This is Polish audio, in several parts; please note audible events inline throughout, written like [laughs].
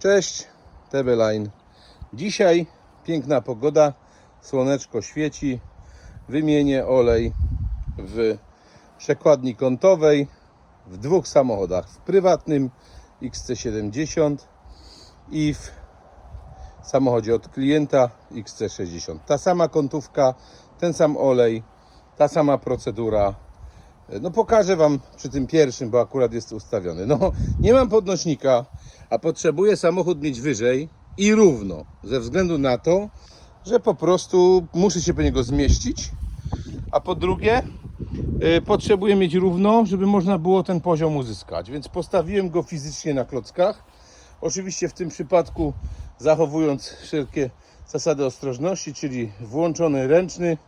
Cześć, TB Line. Dzisiaj piękna pogoda, słoneczko świeci. Wymienię olej w przekładni kątowej w dwóch samochodach. W prywatnym XC70 i w samochodzie od klienta XC60. Ta sama kątówka, ten sam olej, ta sama procedura. No pokażę Wam przy tym pierwszym, bo akurat jest ustawiony. No nie mam podnośnika, a potrzebuję samochód mieć wyżej i równo, ze względu na to, że po prostu muszę się po niego zmieścić, a po drugie y, potrzebuję mieć równo, żeby można było ten poziom uzyskać, więc postawiłem go fizycznie na klockach. Oczywiście w tym przypadku zachowując wszelkie zasady ostrożności, czyli włączony ręczny,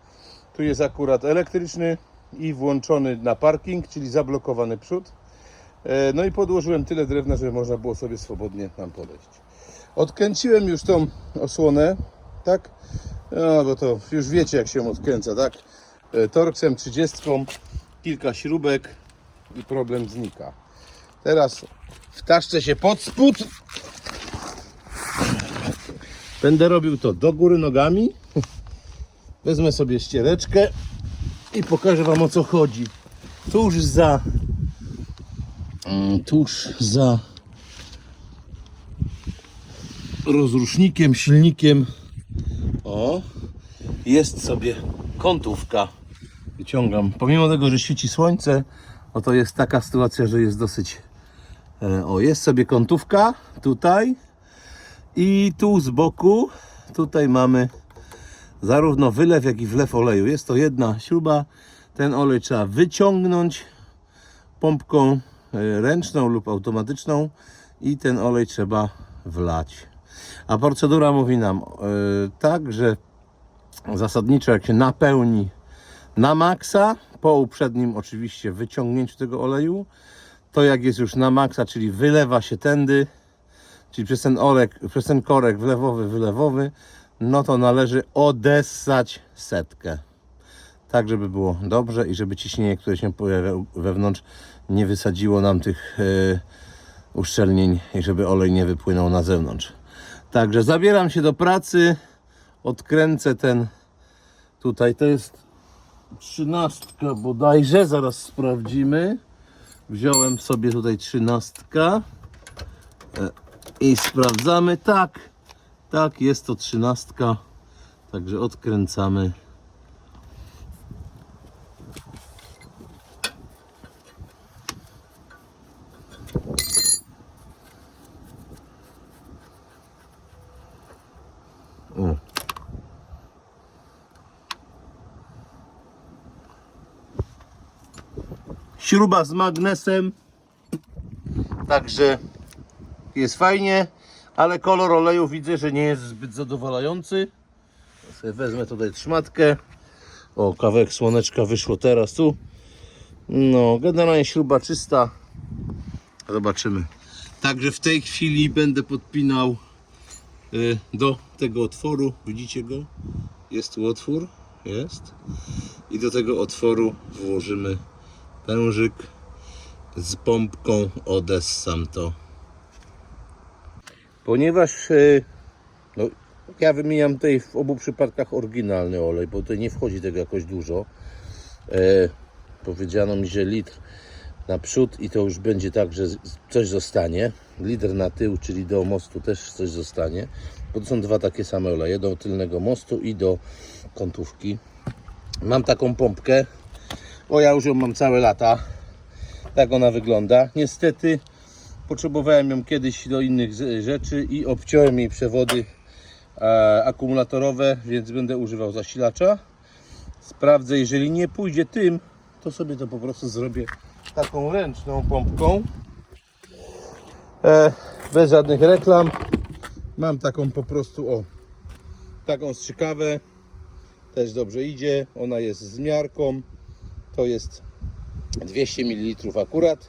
tu jest akurat elektryczny i włączony na parking, czyli zablokowany przód. E, No i podłożyłem tyle drewna, żeby można było sobie swobodnie tam podejść. Odkręciłem już tą osłonę, tak? No bo to już wiecie jak się odkręca, tak? E, Torksem 30, kilka śrubek i problem znika. Teraz wtaszczę się pod spód. Będę robił to do góry nogami. Wezmę sobie ściereczkę i pokażę Wam o co chodzi. Tuż za mm, tuż za rozrusznikiem, silnikiem o jest sobie kątówka. Wyciągam. Pomimo tego, że świeci słońce, no to jest taka sytuacja, że jest dosyć e, o, jest sobie kątówka tutaj i tu z boku tutaj mamy zarówno wylew, jak i wlew oleju. Jest to jedna śruba. Ten olej trzeba wyciągnąć pompką ręczną lub automatyczną i ten olej trzeba wlać. A procedura mówi nam e, tak, że zasadniczo jak się napełni na maksa, po uprzednim oczywiście wyciągnięciu tego oleju, to jak jest już na maksa, czyli wylewa się tędy, czyli przez ten, olek, przez ten korek wlewowy, wylewowy, no to należy odessać setkę. Tak, żeby było dobrze i żeby ciśnienie, które się pojawia wewnątrz, nie wysadziło nam tych e, uszczelnień i żeby olej nie wypłynął na zewnątrz. Także zabieram się do pracy, odkręcę ten tutaj, to jest trzynastka bodajże, zaraz sprawdzimy. Wziąłem sobie tutaj trzynastka e, i sprawdzamy, tak, tak, jest to trzynastka, także odkręcamy. Śruba z magnesem, także jest fajnie, ale kolor oleju widzę, że nie jest zbyt zadowalający. Wezmę tutaj trzmatkę. O, kawałek słoneczka wyszło teraz tu. No, generalnie śruba czysta. Zobaczymy. Także w tej chwili będę podpinał y, do tego otworu. Widzicie go? Jest tu otwór. Jest. I do tego otworu włożymy pężyk z pompką. Odessam to. Ponieważ y, no, ja wymieniam tutaj w obu przypadkach oryginalny olej, bo tutaj nie wchodzi tego jakoś dużo. E, powiedziano mi, że litr naprzód i to już będzie tak, że coś zostanie. Litr na tył, czyli do mostu też coś zostanie. Bo to są dwa takie same oleje, do tylnego mostu i do kątówki. Mam taką pompkę, bo ja już ją mam całe lata. Tak ona wygląda. Niestety potrzebowałem ją kiedyś do innych rzeczy i obciąłem jej przewody e, akumulatorowe, więc będę używał zasilacza. Sprawdzę, jeżeli nie pójdzie tym, to sobie to po prostu zrobię taką ręczną pompką. E, bez żadnych reklam. Mam taką po prostu, o, taką strzykawę. Też dobrze idzie. Ona jest z miarką. To jest 200 ml akurat.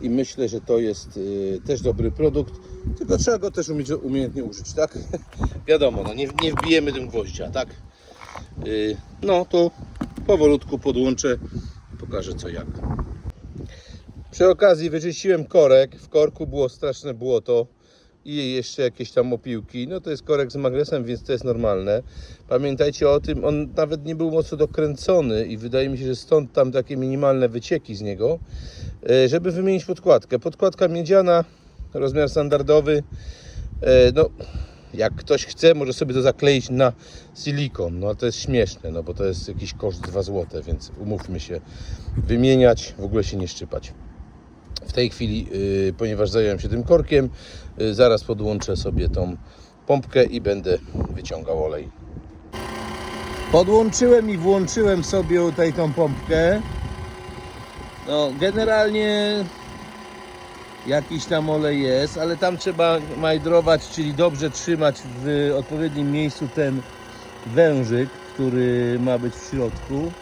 I myślę, że to jest y, też dobry produkt. Tylko trzeba go też umieć umiejętnie użyć, tak? [laughs] Wiadomo, no nie, nie wbijemy tym gwoździa, tak? Y, no to powolutku podłączę. Pokażę co jak. Przy okazji wyczyściłem korek. W korku było straszne błoto i jeszcze jakieś tam opiłki. No to jest korek z magnesem, więc to jest normalne. Pamiętajcie o tym, on nawet nie był mocno dokręcony i wydaje mi się, że stąd tam takie minimalne wycieki z niego, e, żeby wymienić podkładkę. Podkładka miedziana, rozmiar standardowy. E, No, jak ktoś chce, może sobie to zakleić na silikon, no to jest śmieszne, no bo to jest jakiś koszt 2 zł, więc umówmy się, wymieniać, w ogóle się nie szczypać. W tej chwili, y, ponieważ zająłem się tym korkiem, y, zaraz podłączę sobie tą pompkę i będę wyciągał olej. Podłączyłem i włączyłem sobie tutaj tą pompkę. No, generalnie jakiś tam olej jest, ale tam trzeba majdrować, czyli dobrze trzymać w odpowiednim miejscu ten wężyk, który ma być w środku,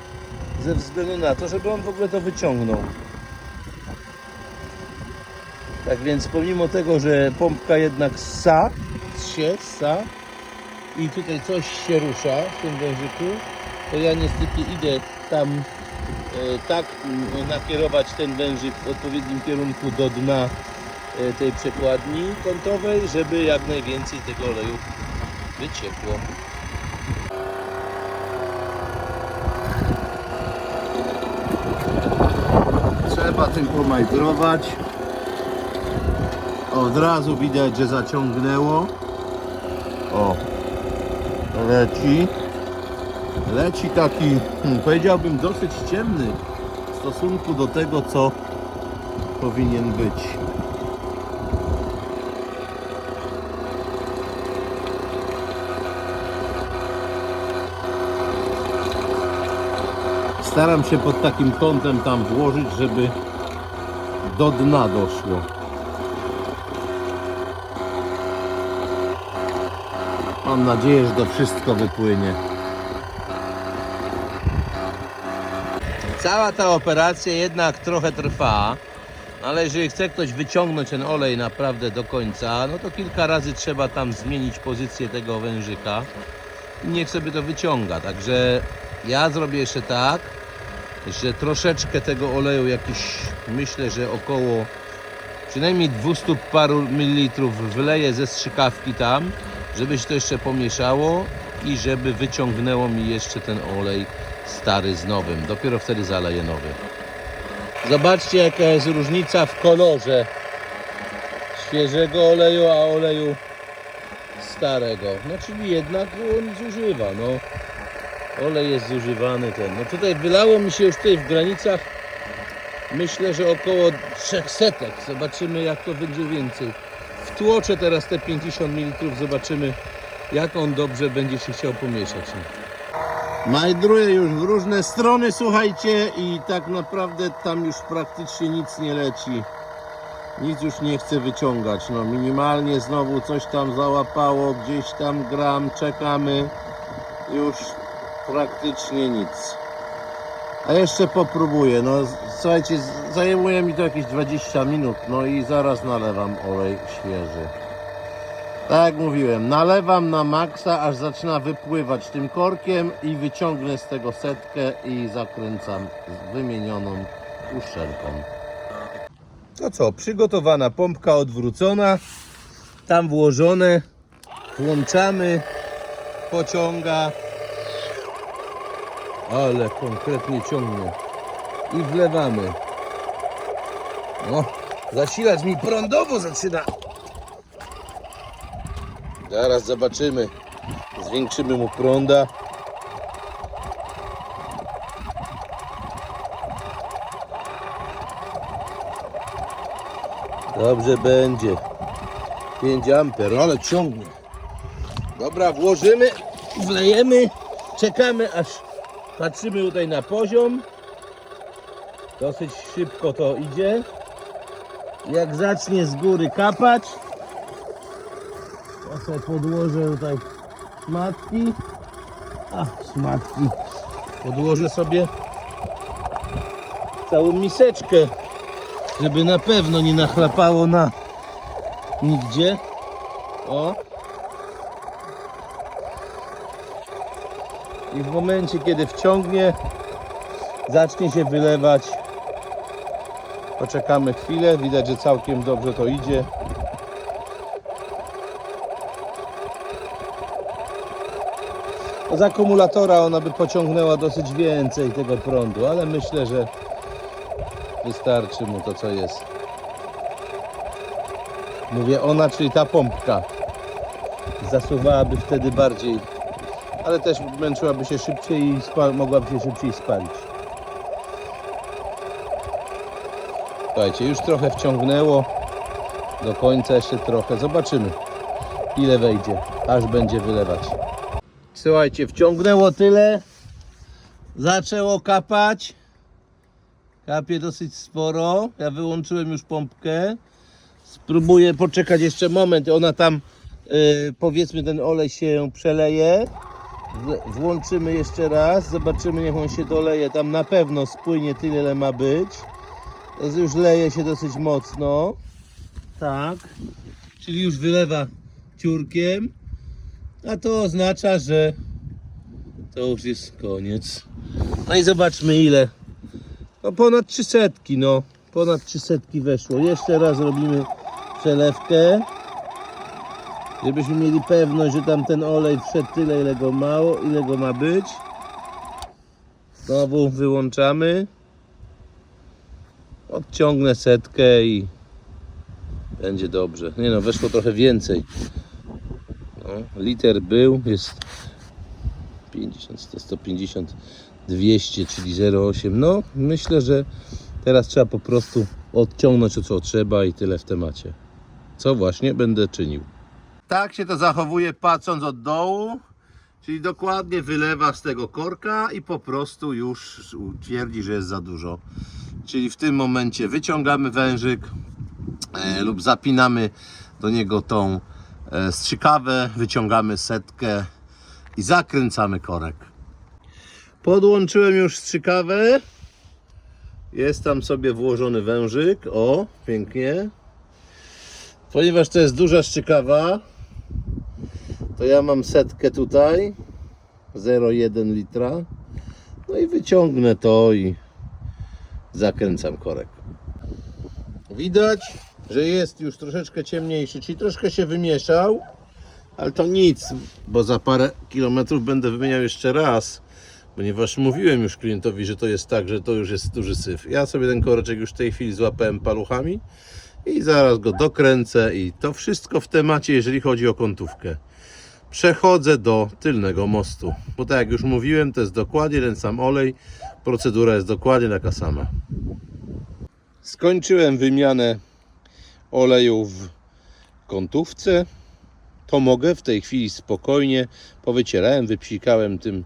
ze względu na to, żeby on w ogóle to wyciągnął. Tak więc pomimo tego, że pompka jednak ssa, się, ssa i tutaj coś się rusza w tym wężyku, to ja niestety idę tam e, tak m, nakierować ten wężyk w odpowiednim kierunku do dna e, tej przekładni kątowej, żeby jak najwięcej tego oleju wyciekło. Trzeba tym pomajdrować. Od razu widać, że zaciągnęło. O, leci. Leci taki, hmm, powiedziałbym, dosyć ciemny w stosunku do tego, co powinien być. Staram się pod takim kątem tam włożyć, żeby do dna doszło. Mam nadzieję, że to wszystko wypłynie. Cała ta operacja jednak trochę trwa, ale jeżeli chce ktoś wyciągnąć ten olej naprawdę do końca, no to kilka razy trzeba tam zmienić pozycję tego wężyka niech sobie to wyciąga. Także ja zrobię jeszcze tak, że troszeczkę tego oleju, jakiś myślę, że około przynajmniej 200 paru mililitrów wyleję ze strzykawki tam, żeby się to jeszcze pomieszało i żeby wyciągnęło mi jeszcze ten olej stary z nowym. Dopiero wtedy zaleję nowy. Zobaczcie jaka jest różnica w kolorze świeżego oleju, a oleju starego. No czyli jednak on zużywa, no. Olej jest zużywany ten. No tutaj wylało mi się już tutaj w granicach myślę, że około 300. Zobaczymy jak to będzie więcej. Wtłoczę teraz te 50 ml, zobaczymy jak on dobrze będzie się chciał pomieszać. Majdruję już w różne strony, słuchajcie, i tak naprawdę tam już praktycznie nic nie leci. Nic już nie chcę wyciągać. No minimalnie znowu coś tam załapało, gdzieś tam gram, czekamy. Już praktycznie nic. A jeszcze popróbuję. No słuchajcie, zajmuje mi to jakieś 20 minut, no i zaraz nalewam olej świeży. Tak jak mówiłem, nalewam na maksa, aż zaczyna wypływać tym korkiem i wyciągnę z tego setkę i zakręcam z wymienioną uszczelką. To co, przygotowana pompka odwrócona, tam włożone, włączamy, pociąga, ale konkretnie ciągnie i wlewamy. No, zasilacz mi prądowo zaczyna. Zaraz zobaczymy. Zwiększymy mu prąda. Dobrze będzie. 5 amper, ale ciągnie. Dobra, włożymy, wlejemy, czekamy aż patrzymy tutaj na poziom. Dosyć szybko to idzie. Jak zacznie z góry kapać, to sobie podłożę tutaj szmatki. A, szmatki. Podłożę sobie całą miseczkę, żeby na pewno nie nachlapało na nigdzie. O. i w momencie kiedy wciągnie zacznie się wylewać. Poczekamy chwilę. Widać, że całkiem dobrze to idzie. Z akumulatora ona by pociągnęła dosyć więcej tego prądu, ale myślę, że wystarczy mu to co jest. Mówię ona, czyli ta pompka. Zasuwałaby wtedy bardziej ale też męczyłaby się szybciej i mogłaby się szybciej spalić. Słuchajcie, już trochę wciągnęło. Do końca jeszcze trochę. Zobaczymy, ile wejdzie, aż będzie wylewać. Słuchajcie, wciągnęło tyle. Zaczęło kapać. Kapie dosyć sporo. Ja wyłączyłem już pompkę. Spróbuję poczekać jeszcze moment. Ona tam, yy, powiedzmy, ten olej się przeleje. Włączymy jeszcze raz. Zobaczymy, niech on się doleje. Tam na pewno spłynie tyle, ile ma być. Już leje się dosyć mocno. Tak. Czyli już wylewa ciurkiem. A to oznacza, że to już jest koniec. No i zobaczmy ile. No ponad 300, no. Ponad 300 weszło. Jeszcze raz robimy przelewkę. Żebyśmy mieli pewność, że tam ten olej wszedł tyle, ile go mało, ile go ma być. Znowu wyłączamy. Odciągnę setkę i będzie dobrze. Nie no, weszło trochę więcej. No, liter był, jest 50, 100, 150, 200, czyli 0,8. No, myślę, że teraz trzeba po prostu odciągnąć to, co trzeba i tyle w temacie. Co właśnie będę czynił. Tak się to zachowuje patrząc od dołu, czyli dokładnie wylewa z tego korka i po prostu już twierdzi, że jest za dużo. Czyli w tym momencie wyciągamy wężyk e, lub zapinamy do niego tą e, strzykawę, wyciągamy setkę i zakręcamy korek. Podłączyłem już strzykawę. Jest tam sobie włożony wężyk. O, pięknie. Ponieważ to jest duża szczykawa, to ja mam setkę tutaj 0,1 litra. No i wyciągnę to i zakręcam korek. Widać, że jest już troszeczkę ciemniejszy, czyli troszkę się wymieszał, ale to nic, bo za parę kilometrów będę wymieniał jeszcze raz, ponieważ mówiłem już klientowi, że to jest tak, że to już jest duży syf. Ja sobie ten koreczek już w tej chwili złapałem paluchami i zaraz go dokręcę i to wszystko w temacie, jeżeli chodzi o kątówkę. Przechodzę do tylnego mostu, bo tak jak już mówiłem, to jest dokładnie ten sam olej, procedura jest dokładnie taka sama. Skończyłem wymianę oleju w kątówce. To mogę w tej chwili spokojnie powycierałem, wypsikałem tym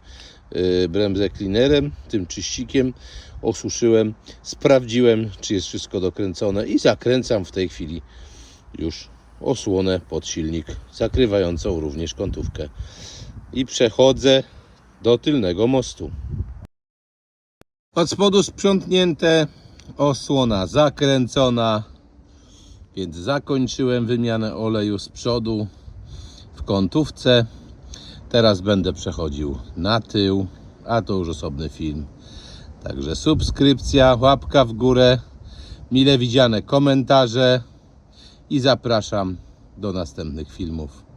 yy, bremzę cleanerem, tym czyścikiem, osuszyłem, sprawdziłem, czy jest wszystko dokręcone i zakręcam w tej chwili już osłonę pod silnik, zakrywającą również kątówkę. I przechodzę do tylnego mostu. Od spodu sprzątnięte, osłona zakręcona, więc zakończyłem wymianę oleju z przodu w kątówce. Teraz będę przechodził na tył, a to już osobny film. Także subskrypcja, łapka w górę, mile widziane komentarze i zapraszam do następnych filmów.